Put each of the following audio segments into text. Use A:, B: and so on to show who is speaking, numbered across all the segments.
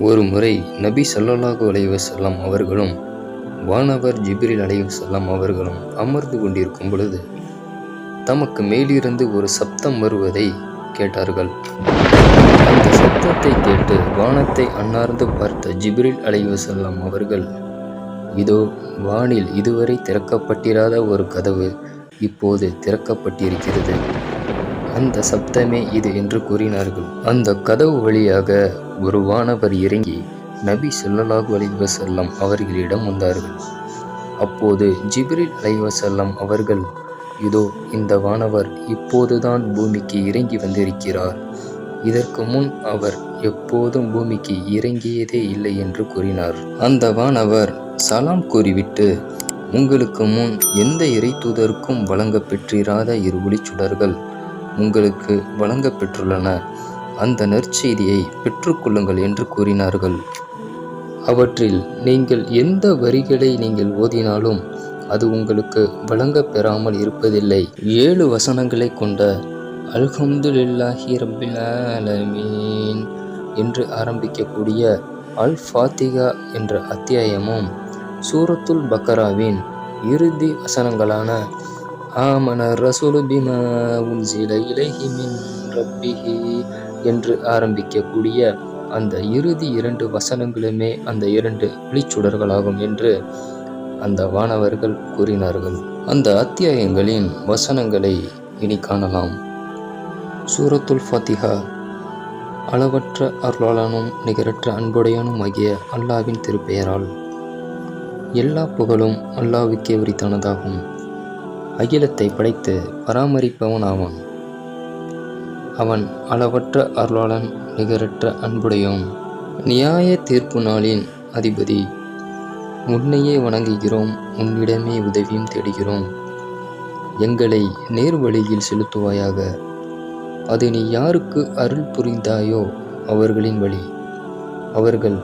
A: ஒரு முறை நபி ஸல்லல்லாஹு அலைஹி வஸல்லம் அவர்களும் வானவர் ஜிப்ரில் அலைஹி செல்லம் அவர்களும் அமர்ந்து கொண்டிருக்கும் பொழுது தமக்கு மேலிருந்து ஒரு சப்தம் வருவதை கேட்டார்கள். அந்த சப்தத்தை கேட்டு வானத்தை அன்னார்ந்து பார்த்த ஜிப்ரில் அலைஹி செல்லம் அவர்கள் இதோ வானில் இதுவரை திறக்கப்பட்டிராத ஒரு கதவு இப்போது திறக்கப்பட்டிருக்கிறது. அந்த சப்தமே இது என்று கூறினார்கள். அந்த கதவு வழியாக ஒரு வானவர் இறங்கி நபி சொல்லலாஹு அலைவசல்லம் அவர்களிடம் வந்தார்கள். அப்போது ஜிப்ரில் அலைவசல்லம் அவர்கள் இதோ இந்த வானவர் இப்போதுதான் பூமிக்கு இறங்கி வந்திருக்கிறார். இதற்கு முன் அவர் எப்போதும் பூமிக்கு இறங்கியதே இல்லை என்று கூறினார். அந்த வானவர் சலாம் கூறிவிட்டு உங்களுக்கு முன் எந்த இறை தூதருக்கும் வழங்க பெற்றிராத இரு ஒளிச்சுடர்கள் உங்களுக்கு வழங்கப்பெற்றுள்ளன அந்த நற்செய்தியை பெற்றுக்கொள்ளுங்கள் என்று கூறினார்கள். அவற்றில் நீங்கள் எந்த வரிகளை நீங்கள் ஓதினாலும் அது உங்களுக்கு வழங்கப் பெறாமல் இருப்பதில்லை. ஏழு வசனங்களை கொண்ட அல்ஹம்துலில்லாஹி ரப்பில் ஆலமீன் என்று ஆரம்பிக்கக்கூடிய அல் ஃபாத்திகா என்ற அத்தியாயமும் சூரத்துல் பக்கராவின் இறுதி வசனங்களான ஆமன ரசூலு பிமா உன்சில இலைஹி மின் ரப்பிஹி என்று ஆரம்பிக்கக்கூடிய அந்த இறுதி இரண்டு வசனங்களுமே அந்த இரண்டு விழிச்சுடர்களாகும் என்று அந்த வானவர்கள் கூறினார்கள். அந்த அத்தியாயங்களின் வசனங்களை இனி காணலாம். சூரத்துல் ஃபாத்திஹா அளவற்ற அருளாளனும் நிகரற்ற அன்புடையனும் ஆகிய அல்லாவின் திருப்பெயரால். எல்லா புகழும் அல்லாவுக்கே உரித்தானதாகும். அகிலத்தை படைத்து பராமரிப்பவன் ஆவான் அவன் அளவற்ற அருளாளன் நிகரற்ற அன்புடையோன் நியாய தீர்ப்பு நாளின் அதிபதி உன்னையே வணங்குகிறோம் உன்னிடமே உதவியும் தேடுகிறோம். எங்களை நேர் வழியில் செலுத்துவாயாக. அது நீ யாருக்கு அருள் புரிந்தாயோ அவர்களின் வழி. அவர்கள்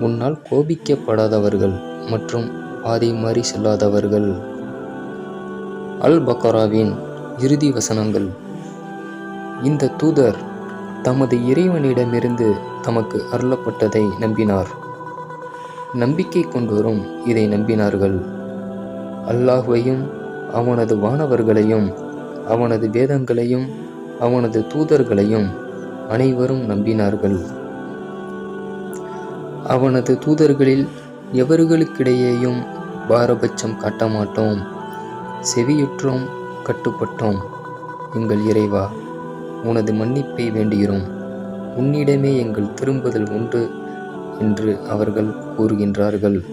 A: உன்னால் கோபிக்கப்படாதவர்கள் மற்றும் பாதை மாறி செல்லாதவர்கள். அல் பக்கராவின் இறுதி வசனங்கள். இந்த தூதர் தமது இறைவனிடமிருந்து தமக்கு அருளப்பட்டதை நம்பினார். நம்பிக்கை கொண்டோரும் இதை நம்பினார்கள். அல்லாஹுவையும் அவனது வானவர்களையும் அவனது வேதங்களையும் அவனது தூதர்களையும் அனைவரும் நம்பினார்கள். அவனது தூதர்களில் எவர்களுக்கிடையேயும் பாரபட்சம் காட்ட மாட்டோம் செவியுற்றோம் கட்டுப்பட்டோம். எங்கள் இறைவா உனது மன்னிப்பை வேண்டுகிறோம். உன்னிடமே எங்கள் திரும்புதல் உண்டு என்று அவர்கள் கூறுகின்றார்கள்.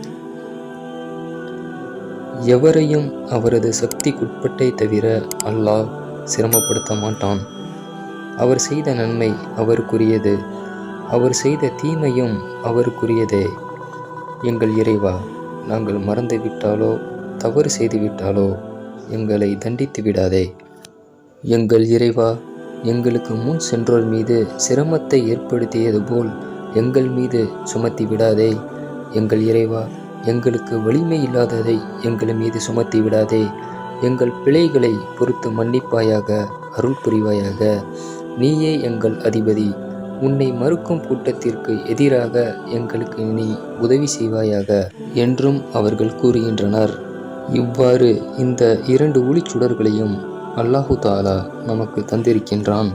A: எவரையும் அவரது சக்திக்குட்பட்டே தவிர அல்லாஹ் சிரமப்படுத்த மாட்டான். அவர் செய்த நன்மை அவருக்குரியது. அவர் செய்த தீமையும் அவருக்குரியதே. எங்கள் இறைவா நாங்கள் மறந்துவிட்டாலோ தவறு செய்துவிட்டாலோ எங்களை தண்டித்து விடாதே. எங்கள் இறைவா எங்களுக்கு முன் சென்றோர் மீது சிரமத்தை ஏற்படுத்தியது போல் எங்கள் மீது சுமத்தி விடாதே. எங்கள் இறைவா எங்களுக்கு வலிமை இல்லாததை எங்கள் மீது சுமத்தி விடாதே. எங்கள் பிழைகளை பொறுத்து மன்னிப்பாயாக அருள் புரிவாயாக. நீயே எங்கள் அதிபதி உன்னை மறுக்கும் கூட்டத்திற்கு எதிராக எங்களுக்கு நீ உதவி செய்வாயாக என்றும் அவர்கள் கூறுகின்றனர். இவ்வாறு இந்த இரண்டு ஒளிச்சுடர்களையும் அல்லாஹு தாலா நமக்கு தந்திருக்கின்றான்.